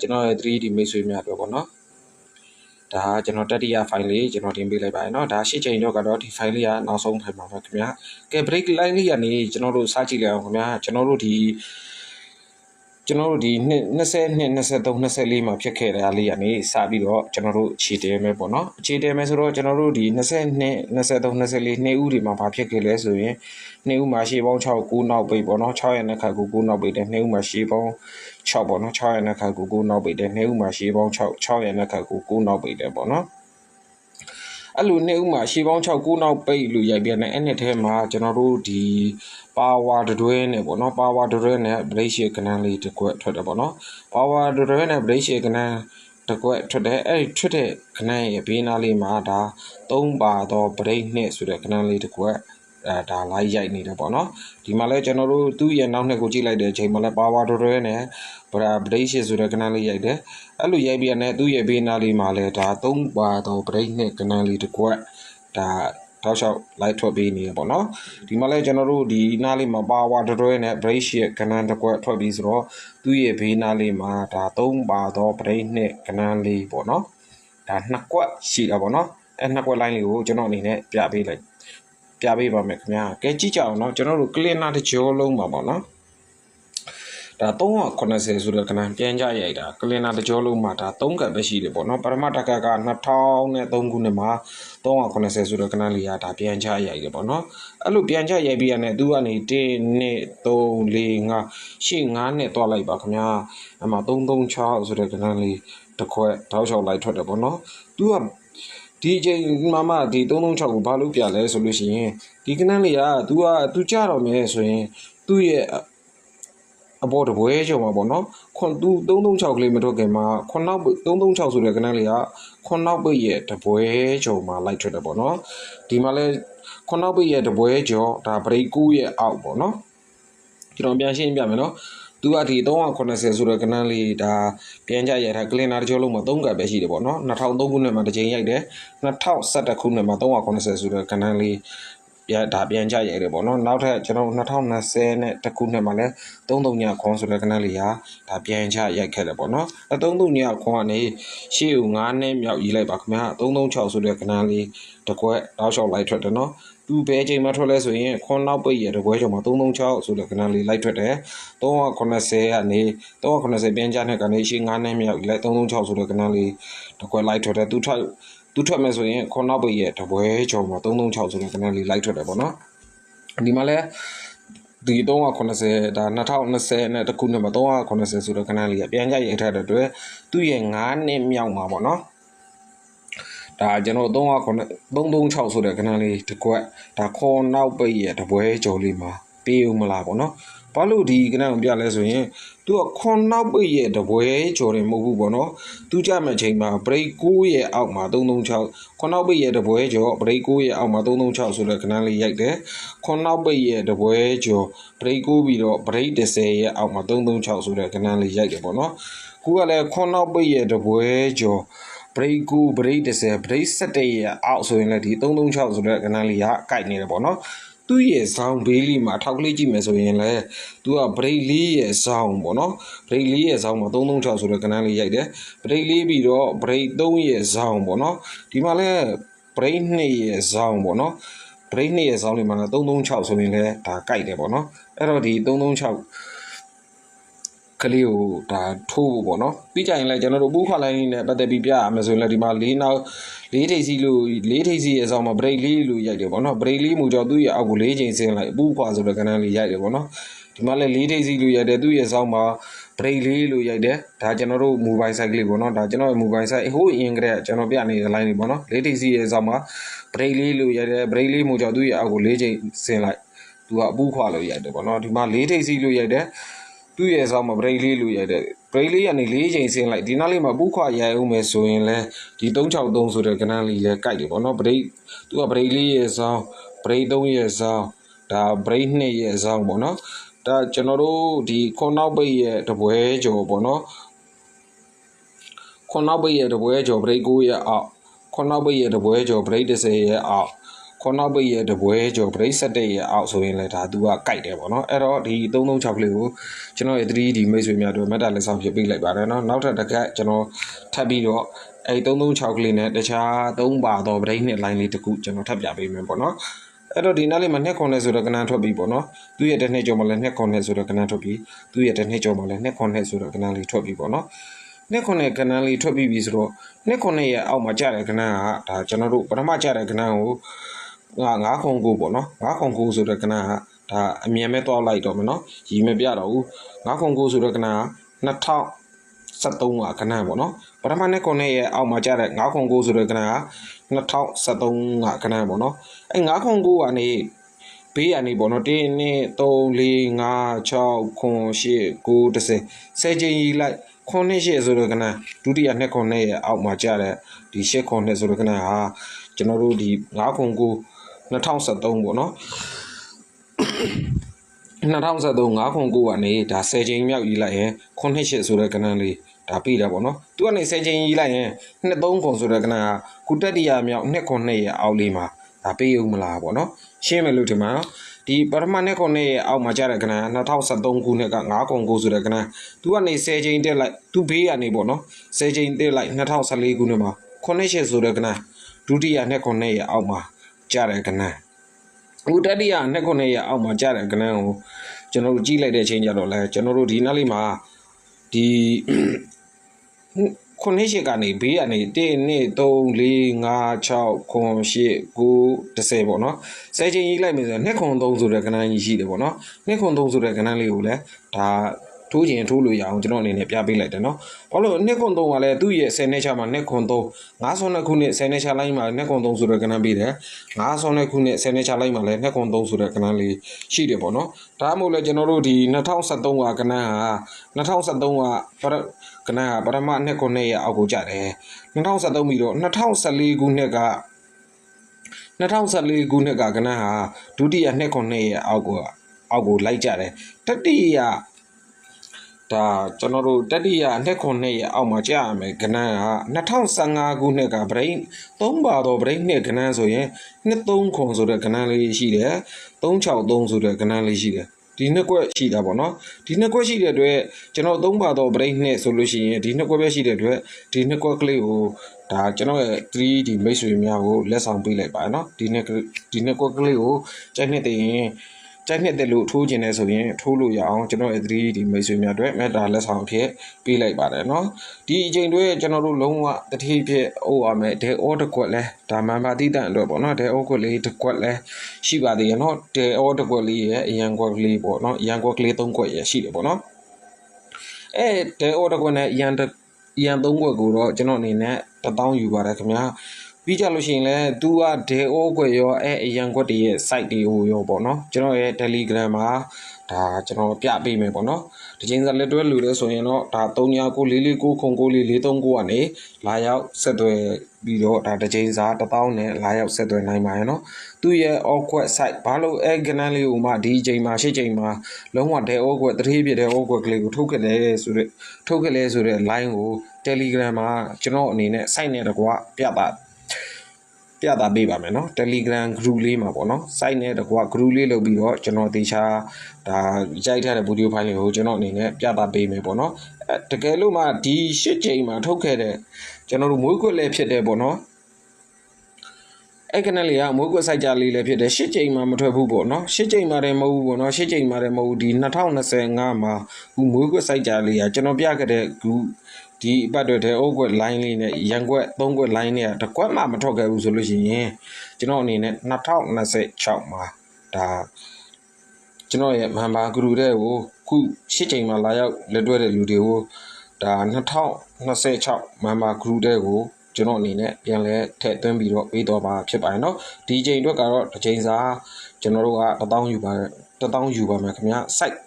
ကျွန်တော်ရဲ့ 3D မိတ်ဆွေများအတွက်ပေါ့နော်ဒါကကျွန်တော်တတိယ file လေးကျွန်တော်တင်ပေးလိုက်ပါတယ်เนาะဒါရှစ်ချိန်တော့ကတော့ဒီ file လေးကနောက်ဆုံး file ပါပဲခင်ဗျာကဲ break line လေးကနေကျွန်တော်တို့စကြည့်လိုက်အောင်ခင်ဗျာကျွန်တော်တို့ဒီ ကျွန်တော်တို့ဒီ20 23 24မှာဖြစ်ခဲ့တဲ့အားလေးကနေစပြီးတော့ကျွန်တော်တို့ခြေတဲမယ်ပေါ့နော်ခြေတဲမယ်ဆိုတော့ကျွန်တော်တို့ဒီ22 23 24နှစ်ဦးတွေမှာဘာဖြစ်ခဲ့လဲဆိုရင်နှစ်ဦးမှာရှေးပေါင်း6 9နောက်ပိတ်ပေါ့နော်6ရက်နဲ့ခါ9 9နောက်ပိတ်တဲ့နှစ်ဦးမှာရှေးပေါင်း6ပေါ့နော်6ရက်နဲ့ခါ9 9နောက်ပိတ်တဲ့နှစ်ဦးမှာရှေးပေါင်း6 6ရက်နဲ့ခါ9 9နောက်ပိတ်တဲ့ပေါ့နော် အဲ့လိုနှစ်ဦးမှာရှေးပေါင်း6 9နောက်ပိတ်လို့ရိုက်ပြတဲ့အဲ့နှစ်ထဲမှာကျွန်တော်တို့ဒီပါဝါတွဲနဲ့ပေါ့နော်ပါဝါတွဲနဲ့ brake shake ကနန်းလေးတစ်ခွက်ထွက်တယ်ပေါ့နော်ပါဝါတွဲနဲ့ brake shake ကနန်းတစ်ခွက်ထွက်တယ်အဲ့ဒီထွက်တဲ့ကနန်းရဲ့ဘေးနားလေးမှာဒါ၃ပါတော့ brake နဲ့ဆိုတဲ့ကနန်းလေးတစ်ခွက် အဲဒါလိုက်ရိုက်နေတယ်ပေါ့နော်ဒီမှာလဲကျွန်တော်တို့သူ့ရဲ့နောက်နှစ်ကိုကြည့်လိုက်တဲ့အချိန်မှာလဲပါဝါတွဲနဲ့ဗရာ brake shake ဆိုတဲ့ကနန်းလေးရိုက်တယ်အဲ့လိုရိုက်ပြီးရတဲ့သူ့ရဲ့ဘေးနားလေးမှာလဲဒါ၃ပါတော့ brake နဲ့ကနန်းလေးတစ်ခွက်ဒါတောက်လျှောက်လိုက်ထွက်ပေးနေရပေါ့နော်ဒီမှာလဲကျွန်တော်တို့ဒီနားလေးမှာပါဝါတွဲနဲ့ brake ရဲ့ကနန်းတစ်ခွက်ထွက်ပြီးဆိုတော့သူ့ရဲ့ဘေးနားလေးမှာဒါ၃ပါတော့ brake နဲ့ကနန်းလေးပေါ့နော်ဒါနှစ်ကွက်ရှိတာပေါ့နော်အဲနှစ်ကွက်လိုင်းလေးကိုကျွန်တော်အနေနဲ့ပြပေးလိုက် ပြပေးပါမယ်ခင်ဗျာကဲကြည့်ကြအောင်နော်ကျွန်တော်တို့ cleaner တစ်ကြောလုံးပါပေါ့နော်ဒါ380ဆိုတဲ့ကဏ္ဍပြန်ကြရိုက်တာကလင်နာတကြောလုံးမှာဒါ3ကပ်ပဲရှိတယ်ပေါ့နော်ပရမတကက2003ခုနှစ်မှာ380ဆိုတဲ့ကဏ္ဍလေးကဒါပြန်ကြရိုက်တယ်ပေါ့နော်အဲ့လိုပြန်ကြရိုက်ပြီးရတဲ့သူကနေ1 2 3 4 5ရှေ့9နဲ့တွားလိုက်ပါခင်ဗျာအမှ336ဆိုတဲ့ကဏ္ဍလေးတစ်ခွက်တောက်လျှောက်လိုက်ထွက်တယ်ပေါ့နော်သူက ဒီအချိန်မှာမှဒီ336ကိုဘာလို့ပြလဲဆိုလို့ရှိရင်ဒီကနန်းလေးက तू က तू ကြတော့မယ်ဆိုရင်သူ့ရဲ့အပေါ်တပွဲကျော်မှာပေါ့နော်ခွန်သူ336ကလေးမထွက်ခင်မှာခွန်နောက်336ဆိုတဲ့ကနန်းလေးကခွန်နောက်ပိတ်ရဲ့တပွဲကျော်မှာလိုက်ထွက်တယ်ပေါ့နော်ဒီမှာလဲခွန်နောက်ပိတ်ရဲ့တပွဲကျော်ဒါဘရိတ်ကူးရဲ့အောက်ပေါ့နော်ကျွန်တော်ပြန်ရှင်းပြမယ်နော် သူကဒီ380ဆိုတဲ့ကနန်းလေးဒါပြန်ကြရတာကလင်နာတချို့လုံးမှာ3ကပ်ပဲရှိတယ်ပေါ့နော်2003ခုနှစ်မှာတစ်ချိန်ရိုက်တယ်2011ခုနှစ်မှာ380ဆိုတဲ့ကနန်းလေးပြဒါပြန်ကြရိုက်တယ်ပေါ့နော်နောက်ထပ်ကျွန်တော်2020နဲ့တခုနှစ်မှာလဲ33ညခွန်ဆိုတဲ့ကနန်းလေးဟာဒါပြန်ကြရိုက်ခဲ့တယ်ပေါ့နော်အဲ33ညခွန်ကနေရှေ့ကို9နှစ်မြောက်ရေးလိုက်ပါခင်ဗျာ336ဆိုတဲ့ကနန်းလေးတကွက်တောက်လျှောက်လိုက်ထွက်တယ်နော် သူဘယ်ချိန်မှထွက်လဲဆိုရင်ခွန်နောက်ပိတ်ရတဲ့ဘွဲကျော်မှာ336ဆိုတဲ့ကဏ္ဍလေးလိုက်ထွက်တယ်380ကနေ380ပြန်ကြတဲ့ကနေရှင်း9နဲ့မြောက်လိုက်336ဆိုတဲ့ကဏ္ဍလေးတစ်ခွက်လိုက်ထွက်တယ်သူထွက်သူထွက်မယ်ဆိုရင်ခွန်နောက်ပိတ်ရတဲ့ဘွဲကျော်မှာ336ဆိုတဲ့ကဏ္ဍလေးလိုက်ထွက်တယ်ပေါ့နော်ဒီမှာလဲဒီ380ဒါ2020နဲ့တခုနှစ်မှာ380ဆိုတဲ့ကဏ္ဍလေးကပြန်ကြရိုက်ထားတဲ့အတွက်သူ့ရဲ့9နှစ်မြောက်မှာပေါ့နော် ဒါကျွန်တော်336ဆိုတဲ့ခဏလေးတစ်ခွက်ဒါခေါ်နောက်ပိတ်ရဲ့တပွဲကြော်လေးမှာပေးဦးမလားပေါ့နော်ဘာလို့ဒီကဏ္ဍကိုပြလဲဆိုရင်သူကခွန်နောက်ပိတ်ရဲ့တပွဲကြော်တယ်မဟုတ်ဘူးပေါ့နော်သူကြမဲ့ချိန်မှာ break 6ရဲ့အောက်မှာ336ခွန်နောက်ပိတ်ရဲ့တပွဲကြော် break 6ရဲ့အောက်မှာ336ဆိုတဲ့ခဏလေးရိုက်တယ်ခွန်နောက်ပိတ်ရဲ့တပွဲကြော် break 6ပြီးတော့ break 10ရဲ့အောက်မှာ336ဆိုတဲ့ခဏလေးရိုက်တယ်ပေါ့နော်ခုကလည်းခွန်နောက်ပိတ်ရဲ့တပွဲကြော် break 9 break 10 break 17ရဲ့အောက်ဆိုရင်လည်းဒီ336ဆိုတဲ့ကဏ္ဍလေးကကိုက်နေတယ်ပေါ့နော်သူ့ရဲ့ဇောင်းဘေးလေးမှာထောက်ကလေးကြည့်မယ်ဆိုရင်လည်းသူက break လေးရဲ့ဇောင်းပေါ့နော် break လေးရဲ့ဇောင်းမှာ336ဆိုတဲ့ကဏ္ဍလေးရိုက်တယ် break လေးပြီးတော့ break 3ရဲ့ဇောင်းပေါ့နော်ဒီမှာလည်း break 2ရဲ့ဇောင်းပေါ့နော် break 2ရဲ့ဇောင်းလေးမှာလည်း336ဆိုရင်လည်းဒါကိုက်တယ်ပေါ့နော်အဲ့တော့ဒီ336 ကလေးကိုဒါထိုးဖို့ပေါ့နော်ပြီးကြရင်လည်းကျွန်တော်တို့ဘူးခွာလိုင်းနဲ့ပတ်သက်ပြီးပြရမယ်ဆိုရင်လည်းဒီမှာ၄နောက်၄ထိပ်စီလို့၄ထိပ်စီရဲ့အဆောင်မှာ break လေးလို့ရိုက်တယ်ပေါ့နော် break လေးမူကြောသူ့ရဲ့အောက်ကို၄ချိန်ဆင်းလိုက်ဘူးခွာဆိုတဲ့ကဏ္ဍလေးရိုက်တယ်ပေါ့နော်ဒီမှာလည်း၄ထိပ်စီလို့ရိုက်တယ်သူ့ရဲ့အဆောင်မှာ break လေးလို့ရိုက်တယ်ဒါကျွန်တော်တို့ mobile site လေးပေါ့နော်ဒါကျွန်တော်ရဲ့ mobile site ဟိုအင်္ဂရက်ကျွန်တော်ပြနေတဲ့ line လေးပေါ့နော်၄ထိပ်စီရဲ့အဆောင်မှာ break လေးလို့ရိုက်တယ် break လေးမူကြောသူ့ရဲ့အောက်ကို၄ချိန်ဆင်းလိုက်သူကအပူခွာလို့ရိုက်တယ်ပေါ့နော်ဒီမှာ၄ထိပ်စီလို့ရိုက်တယ် သူ့ရဲ့ဆောင်းမှာ break လေးလို့ရိုက်တယ် break လေးကနေ၄ချိန်ဆင်းလိုက်ဒီနောက်လေးမှာပူခွာရိုက်အောင်မယ်ဆိုရင်လဲဒီ363ဆိုတဲ့ကဏ္ဍလေးလဲကိုက်တယ်ပေါ့နော် break သူက break လေးရဲ့ဆောင်း break 3ရဲ့ဆောင်းဒါ break 2ရဲ့ဆောင်းပေါ့နော်ဒါကျွန်တော်တို့ဒီခွန်နောက်ပိတ်ရဲ့တပွဲကျော်ပေါ့နော်ခွန်နောက်ပိတ်ရဲ့တပွဲကျော် break 9ရဲ့အောက်ခွန်နောက်ပိတ်ရဲ့တပွဲကျော် break 10ရဲ့အောက် ခေါနောက်ပိတ်ရဲ့တပွဲကျော်ပရိတ်ဆက်တဲ့ရဲ့အောက်ဆိုရင်လည်းဒါသူကကြိုက်တယ်ပေါ့နော်အဲ့တော့ဒီ336ကလေးကိုကျွန်တော်ရဲ့ 3D မိတ်ဆွေများတို့မက်တာလက်ဆောင်ဖြစ်ပေးလိုက်ပါတယ်နော်နောက်ထပ်တစ်ခါကျွန်တော်ထပ်ပြီးတော့အဲ့336ကလေးနဲ့တခြား3ပါတော့ပရိတ်နှစ် line လေးတစ်ခုကျွန်တော်ထပ်ပြပေးမယ်ပေါ့နော်အဲ့တော့ဒီနားလေးမှာနှစ်ခွန်နဲ့ဆိုတော့ကနန်းထွက်ပြီပေါ့နော်သူ့ရဲ့တစ်နှစ်ကျော်မှာလည်းနှစ်ခွန်နဲ့ဆိုတော့ကနန်းထွက်ပြီသူ့ရဲ့တစ်နှစ်ကျော်မှာလည်းနှစ်ခွန်နဲ့ဆိုတော့ကနန်းလေးထွက်ပြီပေါ့နော်နှစ်ခွန်နဲ့ကနန်းလေးထွက်ပြီးပြီဆိုတော့နှစ်ခွန်နဲ့ရဲ့အောက်မှာကျတဲ့ကနန်းကဒါကျွန်တော်တို့ပထမကျတဲ့ကနန်းကို ငါ9ခုကိုပေါ့နော်9ခုကိုဆိုတဲ့ကနန်းကဒါအမြင်မဲ့တော့လိုက်တော့မယ်နော်ရီမပြတော့ဘူး9ခုကိုဆိုတဲ့ကနန်းက2000 73ကကနန်းပေါ့နော်ပထမနှစ်ခုနှစ်ရဲ့အောက်မှာကျတဲ့9ခု9ဆိုတဲ့ကနန်းက2073ကကနန်းပေါ့နော်အဲ9ခု9ကနေဘေးကနေပေါ့နော်1 2 3 4 5 6 9 10 10ချိန်ကြီးလိုက်ခုနှစ်ရှစ်ဆိုတဲ့ကနန်းဒုတိယနှစ်ခုနှစ်ရဲ့အောက်မှာကျတဲ့ဒီရှစ်ခုနှစ်ဆိုတဲ့ကနန်းဟာကျွန်တော်တို့ဒီ9ခု9 2073ပေါ့နော်2023 5ခု9ကနေဒါ10ချိန်မြောက်ကြီးလိုက်ရင်ခုနှစ်ရှစ်ဆိုတဲ့ကနန်းလေးဒါပြီးတယ်ပေါ့နော်သူကနေ10ချိန်ကြီးလိုက်ရင်နှစ်3ခုဆိုတဲ့ကနန်းကကုတက်တိယမြောက်နှစ်ခုနှစ်ရဲ့အောက်လေးမှာဒါပေးဦးမလားပေါ့နော်ရှင်းမယ်လို့ထင်ပါနော်ဒီပထမနှစ်ခုနှစ်ရဲ့အောက်မှာကျတဲ့ကနန်း2023ခုနှစ်က9ခု9ဆိုတဲ့ကနန်းသူကနေ10ချိန်တက်လိုက်သူဘေးကနေပေါ့နော်10ချိန်တက်လိုက်2014ခုနှစ်မှာခုနှစ်ရှစ်ဆိုတဲ့ကနန်းဒုတိယနှစ်ခုနှစ်ရဲ့အောက်မှာ ကျတဲ့ကနန်းဟိုတတိယနှစ်ခုနှစ်ရဲ့အောက်မှာကြားတဲ့ကနန်းကိုကျွန်တော်တို့ကြည့်လိုက်တဲ့အချိန်ကျတော့လဲကျွန်တော်တို့ဒီနောက်လေးမှာဒီခုနှစ်ရှစ်ကနေဘေးကနေ1 2 3 4 5 6 9 10ပေါ့နော်ဆယ်ချိန်ကြီးလိုက်မယ်ဆိုတော့နှစ်ခု3ဆိုတဲ့ကနန်းကြီးရှိတယ်ပေါ့နော်နှစ်ခု3ဆိုတဲ့ကနန်းလေးကိုလည်းဒါ ထိုးခြင်းထိုးလို့ရအောင်ကျွန်တော်အနေနဲ့ပြပေးလိုက်တယ်နော်ဘာလို့နှစ်ခွန်3ကလည်းသူ့ရဲ့10နှစ်ချမှာနှစ်ခွန်3 52ခုနှစ်10နှစ်ချလိုင်းမှာနှစ်ခွန်3ဆိုတဲ့ကဏ္ဍပေးတယ်52ခုနှစ်10နှစ်ချလိုင်းမှာလည်းနှစ်ခွန်3ဆိုတဲ့ကဏ္ဍလေးရှိတယ်ပေါ့နော်ဒါမှမဟုတ်လဲကျွန်တော်တို့ဒီ2023ကကဏ္ဍဟာ2023ကပရကဏ္ဍဟာပရမနှစ်ခွန်နှစ်ရဲ့အောက်ကိုကျတယ်2023ပြီးတော့2014ခုနှစ်က2014ခုနှစ်ကကဏ္ဍဟာဒုတိယနှစ်ခွန်နှစ်ရဲ့အောက်ကိုအောက်ကိုလိုက်ကြတယ်တတိယ ဒါကျွန်တော်တို့တတိယနှစ်ခုနှစ်ရဲ့အောက်မှာကြာရမယ်ကဏ္ဍက2015ခုနှစ်ကဗရိတ်3ပါတော့ဗရိတ်နှစ်ကဏ္ဍဆိုရင်နှစ်3ခွန်ဆိုတဲ့ကဏ္ဍလေးရှိတယ်363ဆိုတဲ့ကဏ္ဍလေးရှိတယ်ဒီနှစ်ကွက်ရှိတာပေါ့နော်ဒီနှစ်ကွက်ရှိတဲ့အတွက်ကျွန်တော်သုံးပါတော့ဗရိတ်နှစ်ဆိုလို့ရှိရင်ဒီနှစ်ကွက်ပဲရှိတဲ့အတွက်ဒီနှစ်ကွက်ကလေးကိုဒါကျွန်တော်ရဲ့ 3D မိတ်ဆွေများကိုလက်ဆောင်ပေးလိုက်ပါနော်ဒီနှစ်ဒီနှစ်ကွက်ကလေးကိုကြိုက်နှစ်သိရင် ကြိုက်နှစ်တယ်လို့ထိုးခြင်းနဲ့ဆိုရင်ထိုးလို့ရအောင်ကျွန်တော်ရဲ့ 3D မိတ်ဆွေများအတွက်မေတ္တာလက်ဆောင်အဖြစ်ပေးလိုက်ပါတယ်နော်ဒီအချိန်တွေကျွန်တော်တို့လုံးဝတတိဖြစ်အိုးရမယ်ဒဲအောတစ်ခွက်လဲဒါမှန်ပါတိတန်အတွက်ပေါ့နော်ဒဲအောခွက်လေးတစ်ခွက်လဲရှိပါသေးရဲ့နော်ဒဲအောတစ်ခွက်လေးရဲ့အရန်ခွက်ကလေးပေါ့နော်အရန်ခွက်ကလေးသုံးခွက်ရဲ့ရှိတယ်ပေါ့နော်အဲဒဲအောတစ်ခွက်နဲ့အရန်အရန်သုံးခွက်ကိုတော့ကျွန်တော်အနေနဲ့1000ယူပါတယ်ခင်ဗျာ ပြီးကြလို့ရှိရင်လည်းသူကဒေအိုးကွယ်ရောအဲအရန်ခွက်တည်းရဲ့ site တွေကိုရောပေါ့နော်ကျွန်တော်ရဲ့ Telegram မှာဒါကျွန်တော်ပြပေးမယ်ပေါ့နော်ဒီချိန်စားလက်တွဲလူလဲဆိုရင်တော့ဒါ399449ခု9443ကနေလာရောက်ဆက်သွယ်ပြီးတော့ဒါတစ်ချိန်စား1000နဲ့လာရောက်ဆက်သွယ်နိုင်ပါရဲ့နော်သူ့ရဲ့ awkward site ဘာလို့အဲကနန်းလေးကိုမှဒီချိန်မှာရှစ်ချိန်မှာလုံးဝဒေအိုးကွယ်တတိပြတဲ့ awkward ကလေးကိုထုတ်ခဲ့လဲဆိုတဲ့ထုတ်ခဲ့လဲဆိုတဲ့ line ကို Telegram မှာကျွန်တော်အနေနဲ့ site နဲ့တကွပြတာ ပြတာပေးပါမယ်နော် Telegram group လေးမှာပေါ့နော် site နဲ့တကွာ group လေးလုပ်ပြီးတော့ကျွန်တော်တေချာဒါရိုက်ထားတဲ့ video file တွေကိုကျွန်တော်အနေနဲ့ပြတာပေးမယ်ပေါ့နော်တကယ်လို့မှဒီ၈ချိန်မှာထုတ်ခဲ့တဲ့ကျွန်တော်တို့မွေးခွက်လဲဖြစ်တဲ့ပေါ့နော် အဲ့ကနလေးကမွေးကွက်စိုက်ကြလေးလည်းဖြစ်တယ်ရှစ်ချိန်မှမထွက်ဘူးပေါ့နော်ရှစ်ချိန်မှလည်းမဟုတ်ဘူးပေါ့နော်ရှစ်ချိန်မှလည်းမဟုတ်ဘူးဒီ2025မှာခုမွေးကွက်စိုက်ကြလေးကကျွန်တော်ပြခဲ့တဲ့ခုဒီအပတ်တွေတဲ့အုပ်ကွက် line လေးနဲ့ရန်ကွက်သုံးကွက် line နဲ့တကွက်မှမထွက်ခဲ့ဘူးဆိုလို့ရှိရင်ကျွန်တော်အနေနဲ့2026မှာဒါကျွန်တော်ရဲ့မန်ပါဂရုတဲ့ကိုခုရှစ်ချိန်မှလာရောက်လက်တွဲတဲ့လူတွေကိုဒါ2026မန်ပါဂရုတဲ့ကို ကျွန်တော်အနေနဲ့ပြန်လဲထည့်သွင်းပြီးတော့ပေးတော့ပါဖြစ်ပါတယ်เนาะဒီချိန်အတွက်ကတော့တစ်ချိန်စာကျွန်တော်တို့က1000ယူပါ1000ယူပါမယ်ခင်ဗျာ site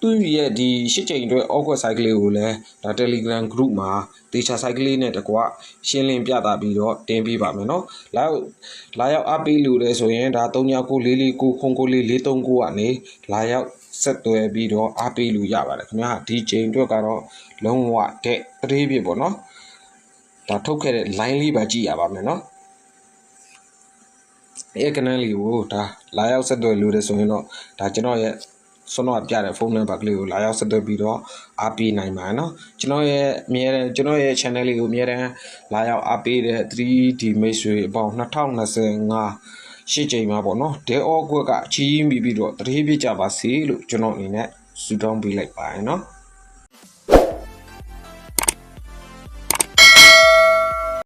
သူ့ရဲ့ဒီရှစ်ချိန်အတွက် awkward site ကလေးကိုလည်းဒါ Telegram group မှာတေချာ site ကလေးနဲ့တကွရှင်းလင်းပြတာပြီးတော့တင်ပေးပါမယ်เนาะလာလာရောက်အပေးလို့လဲဆိုရင်ဒါ399449ကနေလာရောက်ဆက်သွယ်ပြီးတော့အားပေးလို့ရပါတယ်ခင်ဗျာဒီချိန်အတွက်ကတော့လုံးဝတဲ့တရေပြပေါ့နော် ဒါထုတ်ခဲ့တဲ့ line လေးပါကြည့်ရပါမယ်နော်အဲ့ကနန်းလေးကိုဒါလာရောက်ဆက်သွယ်လို့တယ်ဆိုရင်တော့ဒါကျွန်တော်ရဲ့စွမ်းတော့ပြတဲ့ဖုန်းနံပါတ်ကလေးကိုလာရောက်ဆက်သွယ်ပြီးတော့အားပေးနိုင်ပါနော်ကျွန်တော်ရဲ့အမြဲတမ်းကျွန်တော်ရဲ့ channel လေးကိုအမြဲတမ်းလာရောက်အားပေးတဲ့ 3D မိတ်ဆွေအပေါင်း2025ရှစ်ချိန်မှာပေါ့နော်ဒဲအော့ကွက်ကချီးမိပြီးတော့တရေပြကြပါစေလို့ကျွန်တော်အနေနဲ့ဆုတောင်းပေးလိုက်ပါရနော်